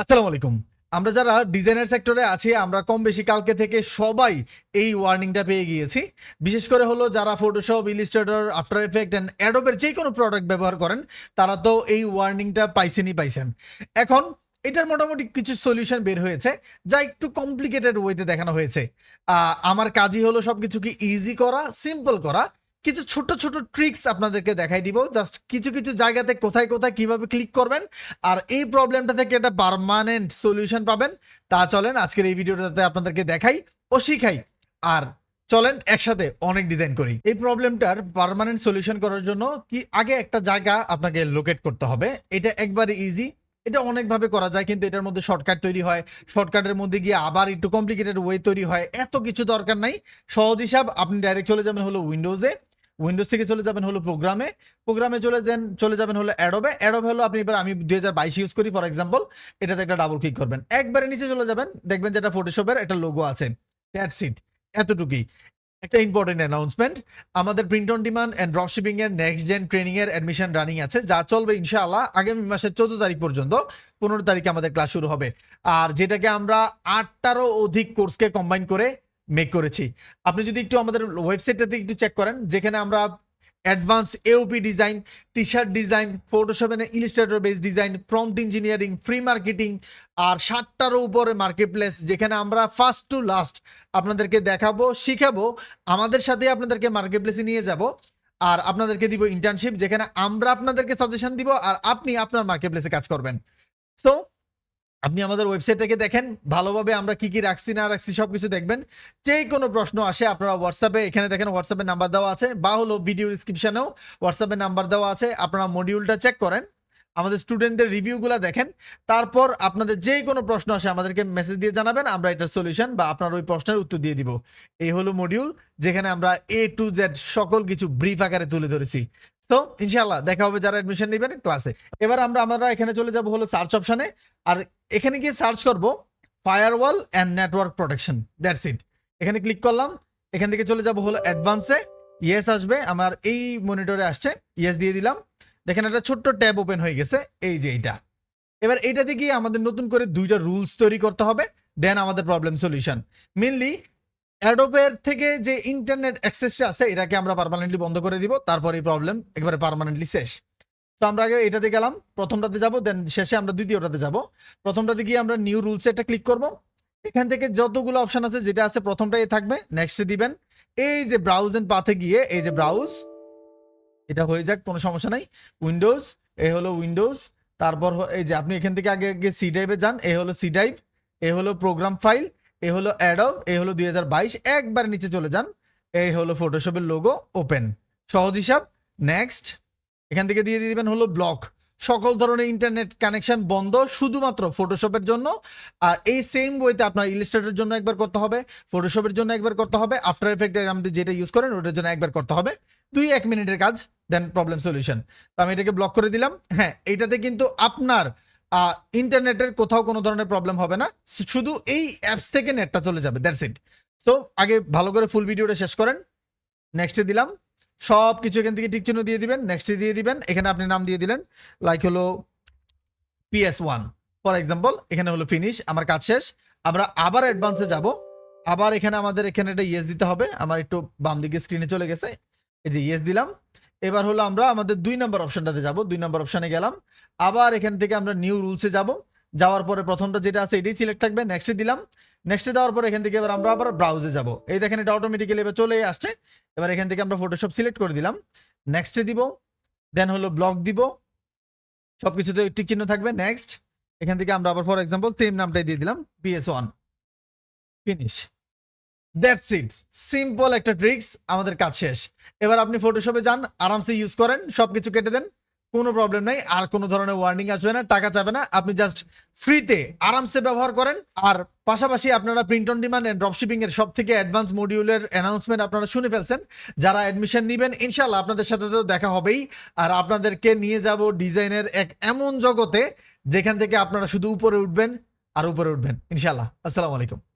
আসসালামু আলাইকুম। আমরা যারা ডিজাইনার সেক্টরে আছি, আমরা কম বেশি কালকে থেকে সবাই এই ওয়ার্নিংটা পেয়ে গিয়েছি। বিশেষ করে হলো যারা Photoshop Illustrator After Effect and অ্যাডোবের যে কোনো প্রোডাক্ট ব্যবহার করেন, তারা তো এই ওয়ার্নিংটা পাইছেনই পাইছেন। এখন এটার মোটামুটি কিছু সলিউশন বের হয়েছে, যা একটু কমপ্লিকেটেড ওয়েতে দেখানো হয়েছে। আমার কাজই হলো সব কিছুকে ইজি করা সিম্পল করা। কিছু ছোট ছোট ট্রিক্স আপনাদেরকে দেখাই দিব। জাস্ট কিছু কিছু জায়গাতে কোথায় কোথায় কীভাবে ক্লিক করবেন। আর এই প্রবলেমটা থেকে একটা পারমানেন্ট সলিউশন পাবেন। তা চলেন আজকের এই ভিডিওটাতে আপনাদেরকে দেখাই ও শিখাই। আর চলেন একসাথে অনেক ডিজাইন করি। এই প্রবলেমটার পারমানেন্ট সলিউশন করার জন্য কি আগে একটা জায়গা আপনাকে লোকেট করতে হবে। এটা একবারে ইজি এটা অনেকভাবে করা যায়, কিন্তু এটার মধ্যে শর্টকাট তৈরি হয়। শর্টকাটের মধ্যে গিয়ে আবার একটু কমপ্লিকেটেড ওয়ে তৈরি হয়। এত কিছু দরকার নাই। সহজ হিসাব, আপনি ডাইরেক্ট চলে যাবেন হলো উইন্ডোজে উইন্ডোজ থেকে চলে যাবেন হলো প্রোগ্রামে প্রোগ্রামে চলে দেন, চলে যাবেন হলো অ্যাডোবে অ্যাডোবে হলো আপনি এবার আমি দুই হাজার বাইশ ইউজ করি ফর এক্সাম্পল এটাতে একটা ডাবল ক্লিক করবেন। একবারে নিচে চলে যাবেন, দেখবেন যেটা ফটোশপের একটা লোগো আছে। দ্যাটস ইট এতটুকুই। একটা ইম্পর্টেন্ট অ্যানাউন্সমেন্ট আমাদের print on demand and drop shipping এর নেক্সট জেন ট্রেনিং এর অ্যাডমিশন রানিং আছে, যা চলবে ইনশাআল্লাহ আগামী মাসের চোদ্দ তারিখ পর্যন্ত। পনেরো তারিখে আমাদের ক্লাস শুরু হবে। আর যেটাকে আমরা আটটারও অধিক কোর্সকে কম্বাইন করে মেক করেছি। আপনি যদি একটু আমাদের ওয়েবসাইটটাতে একটু চেক করেন, যেখানে আমরা advance AOP design T shirt design Photoshop Illustrator base design prompt engineering free marketing আর ষাটটারও উপরে মার্কেট প্লেস যেখানে আমরা ফার্স্ট টু লাস্ট আপনাদেরকে দেখাবো, শিখাবো, আমাদের সাথে আপনাদেরকে মার্কেট প্লেসে নিয়ে যাব আর আপনাদেরকে দিব ইন্টার্নশিপ যেখানে আমরা আপনাদেরকে সাজেশন দিব আর আপনি আপনার মার্কেট প্লেসে কাজ করবেন। সো আপনি আমাদের ওয়েবসাইট থেকে দেখেন, ভালোভাবে আমরা কি কি রাখছি, না রাখছি সব কিছু দেখবেন। যেই কোনো প্রশ্ন আসে, আপনারা হোয়াটসঅ্যাপে এখানে দেখেন হোয়াটসঅ্যাপের নাম্বার দেওয়া আছে, বা হলো ভিডিও ডিসক্রিপশনেও হোয়াটসঅ্যাপের নাম্বার দেওয়া আছে, আপনারা মডিউলটা চেক করেন। আমাদের স্টুডেন্টদের রিভিউগুলো দেখেন। তারপর আপনাদের যে কোনো প্রশ্ন আসে আমাদেরকে মেসেজ দিয়ে জানাবেন, আমরা এটার সলিউশন বা আপনার ওই প্রশ্নের উত্তর দিয়ে দিব। এই হলো মডিউল যেখানে আমরা এ টু জেড সকল কিছু ব্রিফ আকারে তুলে ধরেছি। তো ইনশাল্লাহ দেখা হবে যারা অ্যাডমিশন নেবেন ক্লাসে এবার আমরা আমরা এখানে চলে যাব হলো সার্চ অপশনে আর এখানে গিয়ে সার্চ করব firewall and network protection that's it এখানে ক্লিক করলাম, এখান থেকে চলে যাব হলো অ্যাডভান্সে ইয়েস আসবে, আমার এই মনিটরে আসছে ইয়েস দিয়ে দিলাম। দেখেন একটা ছোট্ট ট্যাব ওপেন হয়ে গেছে, এই যে এইটা। এবার এইটাতে গিয়ে আমাদের নতুন করে দুইটা রুলস তৈরি করতে হবে, দেন আমাদের প্রবলেম সলিউশন। মেনলি অ্যাডোপের থেকে যে ইন্টারনেট অ্যাক্সেসটা আছে, এটাকে আমরা পার্মানেন্টলি বন্ধ করে দিব, তারপর এই প্রবলেম একবারে পার্মানেন্টলি শেষ। তো আমরা আগে এটাতে গেলাম, প্রথমটাতে যাব, দেন শেষে আমরা দ্বিতীয়টাতে যাব। প্রথমটাতে গিয়ে আমরা নিউ রুলসে একটা ক্লিক করব। এখান থেকে যতগুলো অপশন আছে, যেটা আছে, প্রথমটাই থাকবে, নেক্সটে দিবেন। এই যে ব্রাউজ এন্ড পাথে গিয়ে, এই যে ব্রাউজ এটা হয়ে যাক, কোনো সমস্যা নাই। উইন্ডোজ এ হলো উইন্ডোজ তারপর এই যে আপনি এখান থেকে আগে আগে সি ড্রাইভে যান, এ হলো সি ড্রাইভ এ হলো প্রোগ্রাম ফাইল এ হলো অ্যাডব এ হলো দুই একবার নিচে চলে যান। এই হলো ফটোশপের লোগো ওপেন সহজ হিসাব নেক্সট এখান থেকে দিয়ে দিয়ে দেবেন হলো ব্লক সকল ধরনের ইন্টারনেট কানেকশন বন্ধ শুধুমাত্র ফটোশপের জন্য। আর এই সেম বইতে আপনার ইলিস্ট্রেটের জন্য একবার করতে হবে ফটোশপের জন্য একবার করতে হবে আফটার এফেক্টের আপনি যেটা ইউজ করেন, ওটার জন্য একবার করতে হবে। দুই এক মিনিটের কাজ দেন প্রবলেম সলিউশন তো আমি এটাকে ব্লক করে দিলাম। হ্যাঁ এইটাতে কিন্তু আপনার ইন্টারনেটের কোথাও কোনো ধরনের প্রবলেম হবে না। শুধু এই অ্যাপস থেকে নেটটা চলে যাবে দ্যাটস ইট তো আগে ভালো করে ফুল ভিডিওটা শেষ করেন। নেক্সটে দিলাম। সব কিছু এখান থেকে টিক চিহ্ন দিয়ে দিবেন নেক্সটে দিয়ে দিবেন, এখানে আপনি নাম দিয়ে দিলেন লাইক হলো পিএস ওয়ান ফর এক্সাম্পল এখানে হলো ফিনিশ আমার কাজ শেষ, আমরা আবার অ্যাডভান্সে যাব, আবার এখানে আমাদের এখানে একটা ইয়েস দিতে হবে, আমার একটু বাম দিকে স্ক্রিনে চলে গেছে, এই যে ইয়েস দিলাম, এবার হলো আমরা আমাদের দুই নম্বর অপশনটাতে যাব, দুই নম্বর অপশানে গেলাম, আবার এখান থেকে আমরা নিউ রুলসে যাব, যাওয়ার পরে প্রথমটা যেটা আছে এটাই সিলেক্ট থাকবে নেক্সটে দিলাম নেক্সটে দেওয়ার পর এখান থেকে এবার আমরা আবার ব্রাউজে যাব। এই দেখেন এটা অটোমেটিক্যালি এবার চলে আসছে। এবার এখান থেকে আমরা ফটোশপ সিলেক্ট করে দিলাম। নেক্সটে দিব দেন হলো ব্লক দিব। সবকিছুতে টিক চিহ্ন থাকবে নেক্সট এখান থেকে আমরা আবার ফর এক্সাম্পল সেম নামটাই দিয়ে দিলাম PS one finish that's it simple একটা ট্রিক্স আমাদের কাজ শেষ। এবার আপনি ফটোশপে যান, আরামসে ইউজ করেন, সবকিছু কেটে দেন। কোনো প্রবলেম নাই, আর কোনো ধরনের ওয়ার্নিং আসবে না, টাকা চাবে না। আপনি জাস্ট ফ্রিতে আরামসে ব্যবহার করেন। আর পাশাপাশি আপনারা print on demand and dropshipping এর সব থেকে অ্যাডভান্স মডিউলের অ্যানাউন্সমেন্ট আপনারা শুনে ফেলছেন। যারা অ্যাডমিশন নেবেন ইনশাল্লাহ আপনাদের সাথে তো দেখা হবেই। আর আপনাদেরকে নিয়ে যাব ডিজাইনের এক এমন জগতে যেখান থেকে আপনারা শুধু উপরে উঠবেন আর উপরে উঠবেন। ইনশাল্লাহ আসসালামু আলাইকুম।